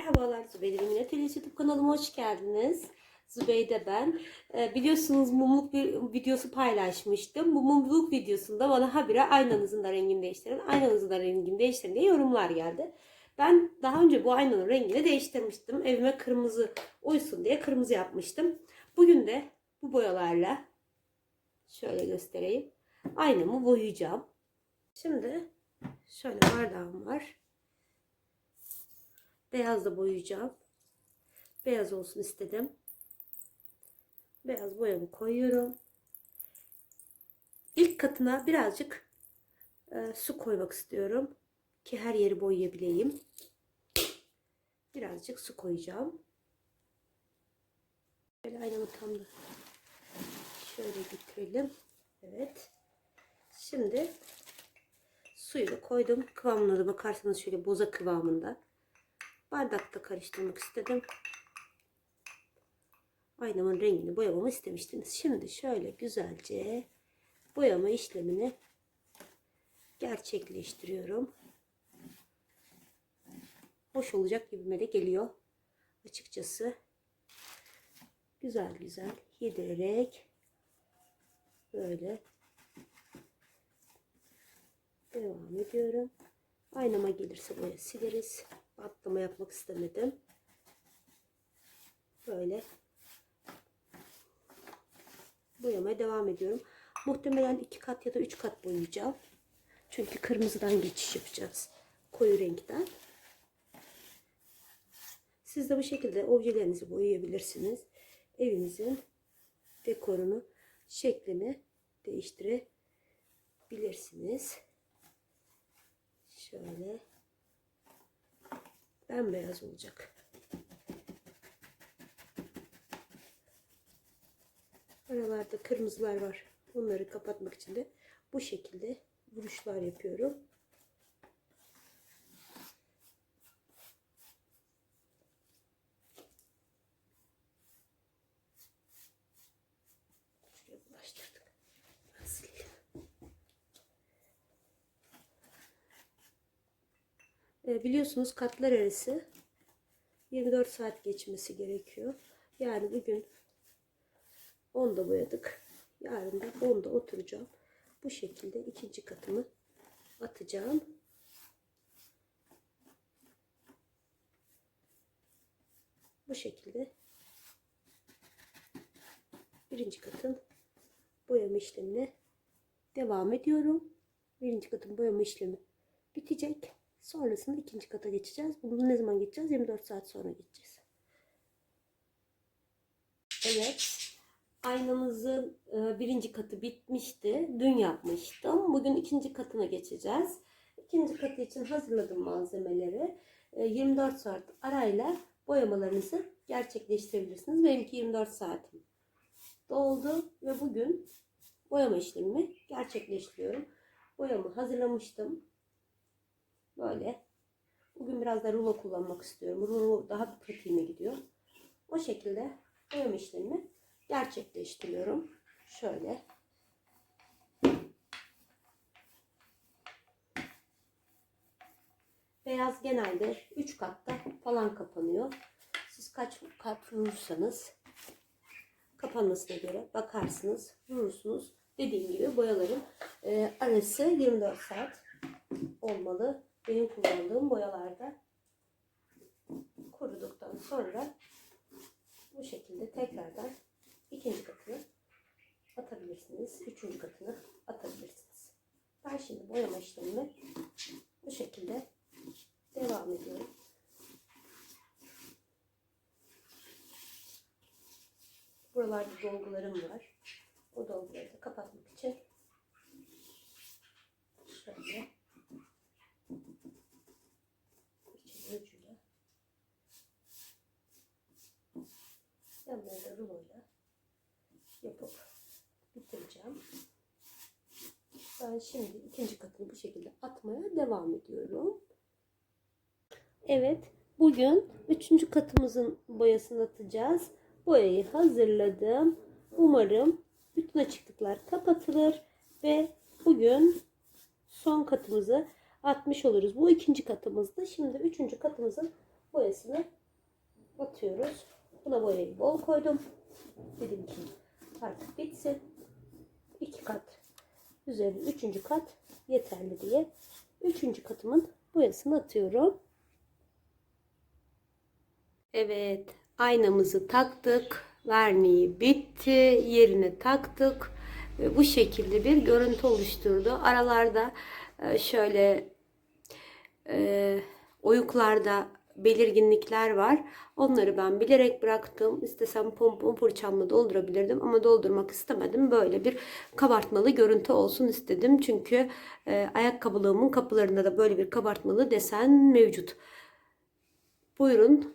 Merhabalar Zübeyde Mine YouTube kanalıma hoş geldiniz. Zübeyde ben. Ee, biliyorsunuz mumluk bir videosu paylaşmıştım. Bu mumluk videosunda bana habire aynanızın da rengini değiştirin, aynanızın da rengini değiştirin diye yorumlar geldi. Ben daha önce bu aynanın rengini değiştirmiştim. Evime kırmızı uysun diye kırmızı yapmıştım. Bugün de bu boyalarla şöyle göstereyim. Aynamı boyayacağım. Şimdi şöyle bardağım var. Beyaz da boyayacağım. Beyaz olsun istedim. Beyaz boyamı koyuyorum. İlk katına birazcık e, su koymak istiyorum. Ki her yeri boyayabileyim. Birazcık su koyacağım. Şöyle aynamı tam da şöyle getirelim. Evet. Şimdi suyu da koydum. Kıvamına da bakarsanız şöyle boza kıvamında. Bardakta karıştırmak istedim. Aynamın rengini boyamamı istemiştiniz. Şimdi şöyle güzelce boyama işlemini gerçekleştiriyorum. Hoş olacak gibime de geliyor. Açıkçası güzel güzel yedirerek böyle devam ediyorum. Aynama gelirse boya sileriz. Atlama yapmak istemedim. Böyle boyamaya devam ediyorum. Muhtemelen iki kat ya da üç kat boyayacağım. Çünkü kırmızıdan geçiş yapacağız. Koyu renkten. Siz de bu şekilde objelerinizi boyayabilirsiniz. Evinizin dekorunu, şeklini değiştirebilirsiniz. Şöyle bembeyaz olacak. Aralarda kırmızılar var. Onları kapatmak için de bu şekilde vuruşlar yapıyorum. Şuraya bulaştırdık. Ben sileyim. Biliyorsunuz katlar arası 24 saat geçmesi gerekiyor. Yani bugün 10'da boyadık. Yarın da 10'da oturacağım. Bu şekilde ikinci katımı atacağım. Bu şekilde birinci katın boyama işlemine devam ediyorum. Birinci katın boyama işlemi bitecek. Sonrasında ikinci kata geçeceğiz. Bunu ne zaman geçeceğiz? 24 saat sonra geçeceğiz. Evet. Aynamızın e, birinci katı bitmişti. Dün yapmıştım. Bugün ikinci katına geçeceğiz. İkinci katı için hazırladım malzemeleri. E, 24 saat arayla boyamalarınızı gerçekleştirebilirsiniz. Benimki 24 saatim doldu ve bugün boyama işlemimi gerçekleştiriyorum. Boyamı hazırlamıştım. Böyle. Bugün biraz da rulo kullanmak istiyorum. Rulo daha pratiğime gidiyor. O şekilde boyama işlemimi gerçekleştiriyorum. Şöyle. Beyaz genelde 3 katta falan kapanıyor. Siz kaç kat vurursanız kapanmasına göre bakarsınız, vurursunuz. Dediğim gibi boyaların e, arası 24 saat olmalı. Benim kullandığım boyalarda kuruduktan sonra bu şekilde tekrardan ikinci katını atabilirsiniz. Üçüncü katını atabilirsiniz. Ben şimdi boyama işlemimi bu şekilde devam ediyorum. Buralarda dolgularım var. O dolguları da kapatmak için şöyle şimdi ikinci katını bu şekilde atmaya devam ediyorum. Evet, bugün üçüncü katımızın boyasını atacağız. Boyayı hazırladım. Umarım bütün açıklıklar kapatılır ve bugün son katımızı atmış oluruz. Bu ikinci katımızdı. Şimdi üçüncü katımızın boyasını atıyoruz. Buna boyayı bol koydum. Dedim ki artık bitsin. İki kat üzerine üçüncü kat yeterli diye. Üçüncü katımın boyasını atıyorum. Evet aynamızı taktık. Verniği bitti. Yerine taktık. Ve bu şekilde bir görüntü oluşturdu. Aralarda e, şöyle e, oyuklarda belirginlikler var. Onları ben bilerek bıraktım. İstesem pompon fırçamla doldurabilirdim ama doldurmak istemedim. Böyle bir kabartmalı görüntü olsun istedim. Çünkü e, ayakkabılığımın kapılarında da böyle bir kabartmalı desen mevcut. Buyurun.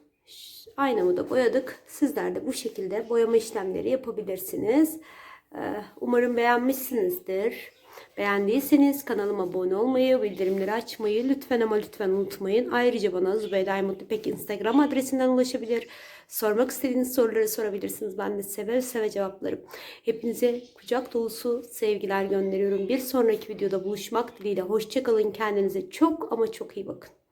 Aynamı da boyadık. Sizler de bu şekilde boyama işlemleri yapabilirsiniz. Ee, Umarım beğenmişsinizdir. Beğendiyseniz kanalıma abone olmayı, bildirimleri açmayı lütfen ama lütfen unutmayın. Ayrıca bana Zübeyda Mutlu Pek Instagram adresinden ulaşabilir. Sormak istediğiniz soruları sorabilirsiniz. Ben de seve seve cevaplarım. Hepinize kucak dolusu sevgiler gönderiyorum. Bir sonraki videoda buluşmak dileğiyle. Hoşçakalın. Kendinize çok ama çok iyi bakın.